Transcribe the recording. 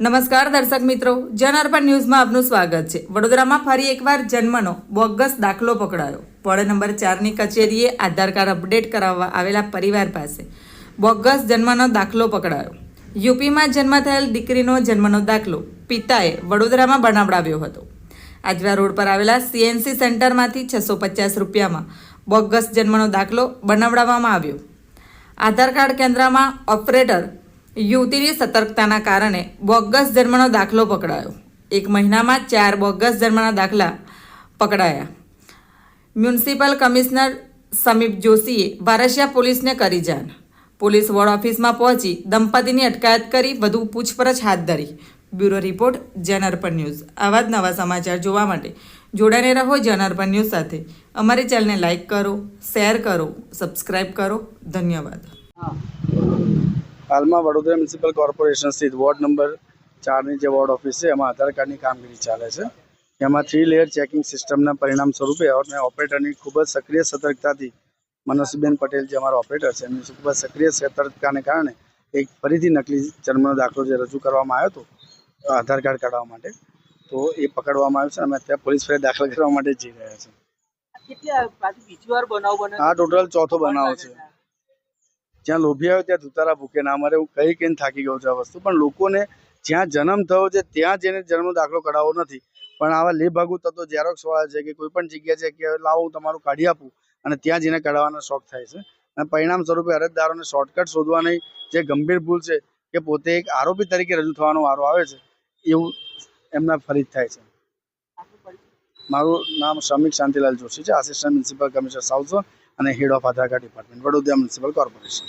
નમસ્કાર દર્શક મિત્રો જનઅર્પણ ન્યૂઝમાં આપનું સ્વાગત છે. વડોદરામાં ફરી એકવાર જન્મનો બોગસ દાખલો પકડાયો. વોર્ડ નંબર ચારની કચેરીએ આધાર કાર્ડ અપડેટ કરાવવા આવેલા પરિવાર પાસે બોગસ જન્મનો દાખલો પકડાયો. યુપીમાં જન્મ થયેલ દીકરીનો જન્મનો દાખલો પિતાએ વડોદરામાં બનાવડાવ્યો હતો. આજવા રોડ પર આવેલા સીએનસી સેન્ટરમાંથી છસો પચાસ રૂપિયામાં બોગસ જન્મનો દાખલો બનાવડાવવામાં આવ્યો. આધાર કાર્ડ કેન્દ્રમાં ઓપરેટર યુવતીની સતર્કતાના કારણે બોગસ ધર્મનો દાખલો પકડાયો. એક મહિનામાં ચાર બોગસ ધર્મના દાખલા પકડાયા. મ્યુનિસિપલ કમિશનર સમીપ જોશીએ વારસિયા પોલીસને કરી જાણ. પોલીસ વોર્ડ ઓફિસમાં પહોંચી દંપતીની અટકાયત કરી વધુ પૂછપરછ હાથ ધરી. Bureau report Janarpan news. આવા જ નવા સમાચાર જોવા માટે જોડાને રહો જનઅર્પણ ન્યૂઝ સાથે. અમારી ચેનલને લાઇક કરો, શેર કરો, સબસ્ક્રાઇબ કરો. ધન્યવાદ. હાલમાં વડોદરા મ્યુનિસિપલ કોર્પોરેશન સ્થિત વોર્ડ નંબર ચારની જે વોર્ડ ઓફિસ છે એમાં આધાર કાર્ડની કામગીરી ચાલે છે. એમાં થ્રી લેયર ચેકિંગ સિસ્ટમના પરિણામ સ્વરૂપે અને ઓપરેટરની ખૂબ જ સક્રિય સતર્કતાથી મનસુબેન પટેલ જે અમારા ઓપરેટર છે એમની ખૂબ જ સક્રિય સતર્કતાને કારણે એક ફરીથી નકલી જન્મનો દાખલો જે રજૂ કરવામાં આવ્યો હતો આધાર કાર્ડ કાઢવા માટે. તો એ પકડવામાં આવ્યો છે અને અત્યારે પોલીસ ફરિયાદ દાખલ કરવા માટે જઈ રહ્યા છે કેટલી આ પાછી બીજી વાર બનાવ બને આ ટોટલ ચોથો બનાવ છે. જ્યાં લોભી આવ્યો ત્યાં ધુતારા ભૂકે ના મારે હું કઈ કહીને થાકી ગયો છું આ વસ્તુ. પણ લોકોને જ્યાં જન્મ થયો છે ત્યાં જઈને જન્મનો દાખલો કઢાવવો નથી. પણ આવા લેભાગુ તત્વો ઝેરોક્સ વાળા છે કે કોઈ પણ જગ્યા છે કે લાવો, હું તમારું કાઢી આપું અને ત્યાં જઈને કઢાવવાનો શોખ થાય છે. અને પરિણામ સ્વરૂપે અરજદારોને શોર્ટકટ શોધવાની જે ગંભીર ભૂલ છે કે પોતે એક આરોપી તરીકે રજૂ થવાનો વારો આવે છે, એવું એમના ફરીદ થાય છે. મારું નામ શ્રમિક શાંતિલાલ જોશી છે. Assistant municipal commissioner south zone અને head of Aadhaar department, Vadodara municipal corporation.